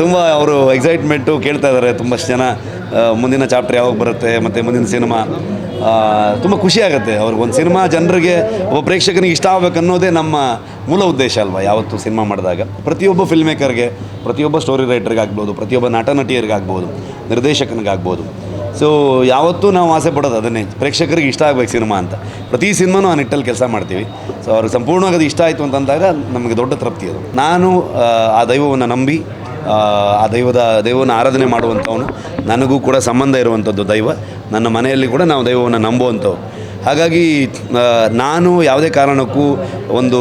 ತುಂಬ ಅವರು ಎಕ್ಸೈಟ್ಮೆಂಟು ಕೇಳ್ತಾ ಇದ್ದಾರೆ ತುಂಬಷ್ಟು ಜನ ಮುಂದಿನ ಚಾಪ್ಟರ್ ಯಾವಾಗ ಬರುತ್ತೆ, ಮತ್ತು ಮುಂದಿನ ಸಿನಿಮಾ ತುಂಬ ಖುಷಿ ಆಗುತ್ತೆ. ಅವ್ರಿಗೆ ಒಂದು ಸಿನಿಮಾ ಜನರಿಗೆ, ಒಬ್ಬ ಪ್ರೇಕ್ಷಕನಿಗೆ ಇಷ್ಟ ಆಗಬೇಕು ಅನ್ನೋದೇ ನಮ್ಮ ಮೂಲ ಉದ್ದೇಶ ಅಲ್ವಾ ಯಾವತ್ತು ಸಿನಿಮಾ ಮಾಡಿದಾಗ. ಪ್ರತಿಯೊಬ್ಬ ಫಿಲ್ಮ್ ಮೇಕರ್ಗೆ ಪ್ರತಿಯೊಬ್ಬ ಸ್ಟೋರಿ ರೈಟರ್ಗೆ ಆಗ್ಬೋದು, ಪ್ರತಿಯೊಬ್ಬ ನಟ ನಟಿಯರಿಗಾಗ್ಬೋದು ನಿರ್ದೇಶಕನಿಗಾಗ್ಬೋದು. ಸೊ ಯಾವತ್ತೂ ನಾವು ಆಸೆ ಪಡೋದು ಅದನ್ನೇ, ಪ್ರೇಕ್ಷಕರಿಗೆ ಇಷ್ಟ ಆಗಬೇಕು ಸಿನಿಮಾ ಅಂತ. ಪ್ರತಿ ಸಿನಿಮಾನೂ ಆ ನಿಟ್ಟಲ್ಲಿ ಕೆಲಸ ಮಾಡ್ತೀವಿ. ಸೊ ಅವ್ರಿಗೆ ಸಂಪೂರ್ಣವಾಗಿ ಅದು ಇಷ್ಟ ಆಯಿತು ಅಂತಂದಾಗ ನಮಗೆ ದೊಡ್ಡ ತೃಪ್ತಿ ಅದು. ನಾನು ಆ ದೈವವನ್ನು ನಂಬಿ ಆ, ದೈವದ ದೈವವನ್ನು ಆರಾಧನೆ ಮಾಡುವಂಥವನು. ನನಗೂ ಕೂಡ ಸಂಬಂಧ ಇರುವಂಥದ್ದು ದೈವ. ನನ್ನ ಮನೆಯಲ್ಲಿ ಕೂಡ ನಾವು ದೈವವನ್ನು ನಂಬುವಂಥವು ಹಾಗಾಗಿ ನಾನು ಯಾವುದೇ ಕಾರಣಕ್ಕೂ ಒಂದು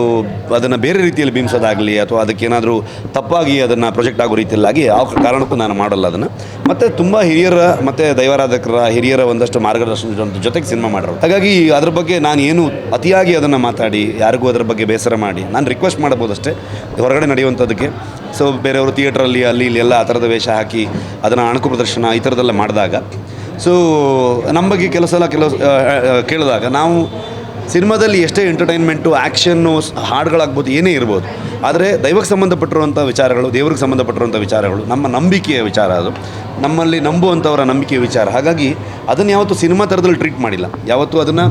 ಅದನ್ನು ಬೇರೆ ರೀತಿಯಲ್ಲಿ ಬಿಂಬಿಸೋದಾಗಲಿ ಅಥವಾ ಅದಕ್ಕೇನಾದರೂ ತಪ್ಪಾಗಿ ಅದನ್ನು ಪ್ರೊಜೆಕ್ಟ್ ಆಗೋ ರೀತಿಯಲ್ಲಾಗಿ ಆ ಕಾರಣಕ್ಕೂ ನಾನು ಮಾಡಲ್ಲ ಅದನ್ನು. ಮತ್ತು ತುಂಬ ಹಿರಿಯರ, ಮತ್ತು ದೈವಾರಾಧಕರ, ಹಿರಿಯರ ಒಂದಷ್ಟು ಮಾರ್ಗದರ್ಶನ ಜೊತೆಗೆ ಸಿನಿಮಾ ಮಾಡೋರು ಹಾಗಾಗಿ ಅದ್ರ ಬಗ್ಗೆ ನಾನು ಏನು ಅತಿಯಾಗಿ ಅದನ್ನು ಮಾತಾಡಿ, ಯಾರಿಗೂ ಅದರ ಬಗ್ಗೆ ಬೇಸರ ಮಾಡಿ, ನಾನು ರಿಕ್ವೆಸ್ಟ್ ಮಾಡ್ಬೋದಷ್ಟೇ ಹೊರಗಡೆ ನಡೆಯುವಂಥದ್ದಕ್ಕೆ. ಸೊ ಬೇರೆಯವರು ಥಿಯೇಟ್ರಲ್ಲಿ ಅಲ್ಲಿ, ಇಲ್ಲಿ ಎಲ್ಲ ಆ ಥರದ ವೇಷ ಹಾಕಿ, ಅದನ್ನು ಅಣಕು ಪ್ರದರ್ಶನ ಈ ಥರದ್ದೆಲ್ಲ ಮಾಡಿದಾಗ ಸೊ ನಮ್ಮ ಬಗ್ಗೆ ಕೆಲಸ ಸಲ ಕೆಲವು ಕೇಳಿದಾಗ ನಾವು ಸಿನಿಮಾದಲ್ಲಿ ಎಷ್ಟೇ ಎಂಟರ್ಟೈನ್ಮೆಂಟು ಆ್ಯಕ್ಷನ್ನು ಹಾಡುಗಳಾಗ್ಬೋದು, ಏನೇ ಇರ್ಬೋದು, ಆದರೆ ದೈವಕ್ಕೆ ಸಂಬಂಧಪಟ್ಟಿರುವಂಥ ವಿಚಾರಗಳು, ದೇವ್ರಿಗೆ ಸಂಬಂಧಪಟ್ಟಿರುವಂಥ ವಿಚಾರಗಳು, ನಮ್ಮ ನಂಬಿಕೆಯ ವಿಚಾರ ಅದು. ನಮ್ಮಲ್ಲಿ ನಂಬುವಂಥವರ ನಂಬಿಕೆಯ ವಿಚಾರ. ಹಾಗಾಗಿ ಅದನ್ನು ಯಾವತ್ತೂ ಸಿನಿಮಾ ಥರದಲ್ಲಿ ಟ್ರೀಟ್ ಮಾಡಿಲ್ಲ. ಯಾವತ್ತೂ ಅದನ್ನು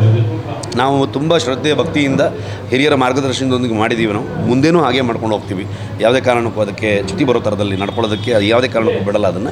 ನಾವು ತುಂಬ ಶ್ರದ್ಧೆ, ಭಕ್ತಿಯಿಂದ ಹಿರಿಯರ ಮಾರ್ಗದರ್ಶನದೊಂದಿಗೆ ಮಾಡಿದ್ದೀವಿ ನಾವು. ಮುಂದೇನೂ ಹಾಗೆ ಮಾಡ್ಕೊಂಡು ಹೋಗ್ತೀವಿ. ಯಾವುದೇ ಕಾರಣಕ್ಕೂ ಅದಕ್ಕೆ ಚುಟಿ ಬರೋ ಥರದಲ್ಲಿ ನಡ್ಕೊಳ್ಳೋದಕ್ಕೆ ಯಾವುದೇ ಕಾರಣಕ್ಕೂ ಬಿಡಲ್ಲ ಅದನ್ನು.